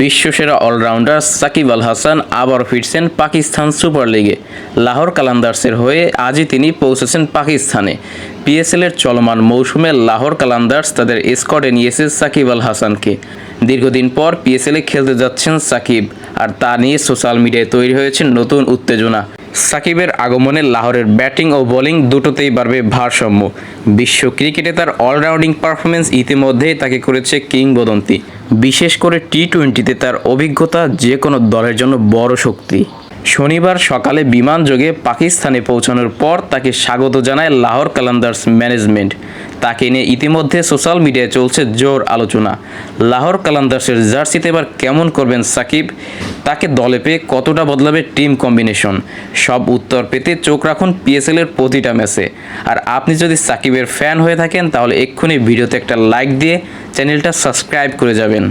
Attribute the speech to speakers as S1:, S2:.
S1: বিশ্বসেরা allrounder Shakib Al Hasan আবার ফিরছেন Pakistan super লিগে। লাহোর কালান্দার্সের হয়ে আজই তিনি পৌঁছেছেন পাকিস্তানে। পিএসএলের চলমান মৌসুমে লাহোর কালান্দার্স তাদের স্কোয়াডে নিয়েছে সাকিব আল হাসানকে। দীর্ঘদিন পর পিএসএলে খেলতে যাচ্ছেন সাকিব, আর তা নিয়ে সোশ্যাল মিডিয়ায় তৈরি হয়েছে নতুন উত্তেজনা। সাকিবের আগমনে লাহোরের ব্যাটিং ও বোলিং দুটোতেই বাড়বে ভারসাম্য। বিশ্ব ক্রিকেটে তার অলরাউন্ডিং পারফরমেন্স ইতিমধ্যেই তাকে করেছে কিংবদন্তি। বিশেষ করে টি টোয়েন্টিতে তার অভিজ্ঞতা যে কোনো দলের জন্য বড় শক্তি। শনিবার সকালে বিমান যোগে পাকিস্তানে পৌঁছানোর পর তাকে স্বাগত জানায় লাহোর কালান্দার্স ম্যানেজমেন্ট। তাকে নিয়ে ইতিমধ্যে সোশ্যাল মিডিয়ায় চলছে জোর আলোচনা। লাহোর কালান্দার্সের জার্সিতে এবার কেমন করবেন সাকিব? তাকে দলে পেয়ে কতটা বদলাবে টিম কম্বিনেশন? সব উত্তর পেতে চোখ রাখুন পিএসএল এর প্রতিটা ম্যাচে। আর আপনি যদি সাকিবের ফ্যান হয়ে থাকেন, তাহলে এক্ষুনি ভিডিওতে একটা লাইক দিয়ে চ্যানেলটা সাবস্ক্রাইব করে যাবেন।